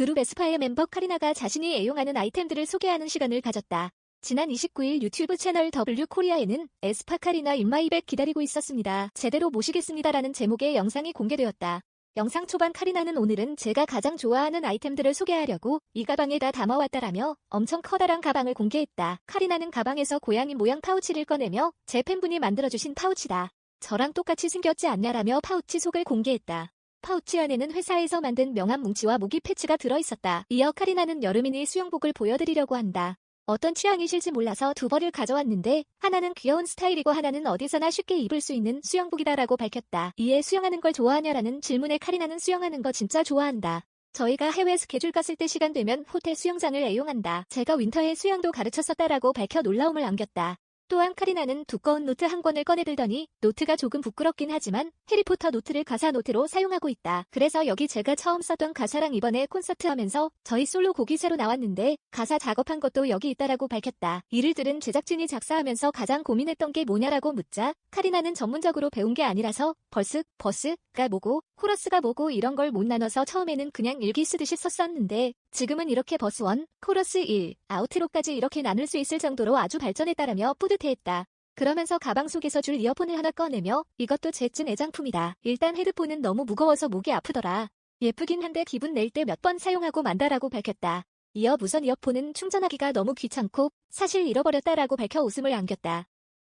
그룹 에스파의 멤버 카리나가 자신이 애용하는 아이템들을 소개하는 시간을 가졌다. 지난 29일 유튜브 채널 W 코리아에는 에스파 카리나 인마이백 기다리고 있었습니다. 제대로 모시겠습니다라는 제목의 영상이 공개되었다. 영상 초반 카리나는 오늘은 제가 가장 좋아하는 아이템들을 소개하려고 이 가방에다 담아왔다라며 엄청 커다란 가방을 공개했다. 카리나는 가방에서 고양이 모양 파우치를 꺼내며 제 팬분이 만들어주신 파우치다. 저랑 똑같이 생겼지 않냐라며 파우치 속을 공개했다. 파우치 안에는 회사에서 만든 명함 뭉치와 무기 패치가 들어있었다. 이어 카리나는 여름이니 수영복을 보여드리려고 한다. 어떤 취향이실지 몰라서 두 벌을 가져왔는데 하나는 귀여운 스타일이고 하나는 어디서나 쉽게 입을 수 있는 수영복이다라고 밝혔다. 이에 수영하는 걸 좋아하냐라는 질문에 카리나는 수영하는 거 진짜 좋아한다. 저희가 해외 스케줄 갔을 때 시간 되면 호텔 수영장을 애용한다. 제가 윈터에 수영도 가르쳤었다라고 밝혀 놀라움을 안겼다. 또한 카리나는 두꺼운 노트 한 권을 꺼내들더니 노트가 조금 부끄럽긴 하지만 해리포터 노트를 가사 노트로 사용하고 있다. 그래서 여기 제가 처음 썼던 가사랑 이번에 콘서트 하면서 저희 솔로 곡이 새로 나왔는데 가사 작업한 것도 여기 있다라고 밝혔다. 이를 들은 제작진이 작사하면서 가장 고민했던 게 뭐냐라고 묻자 카리나는 전문적으로 배운 게 아니라서 벌스, 버스가 뭐고 코러스가 뭐고 이런 걸 못 나눠서 처음에는 그냥 일기 쓰듯이 썼었는데 지금은 이렇게 버스 1, 코러스 1, 아우트로까지 이렇게 나눌 수 있을 정도로 아주 발전했다라며 뿌듯해했다. 그러면서 가방 속에서 줄 이어폰을 하나 꺼내며 이것도 제찐 애장품이다. 일단 헤드폰은 너무 무거워서 목이 아프더라. 예쁘긴 한데 기분 낼 때 몇 번 사용하고 만다라고 밝혔다. 이어 무선 이어폰은 충전하기가 너무 귀찮고 사실 잃어버렸다라고 밝혀 웃음을 안겼다.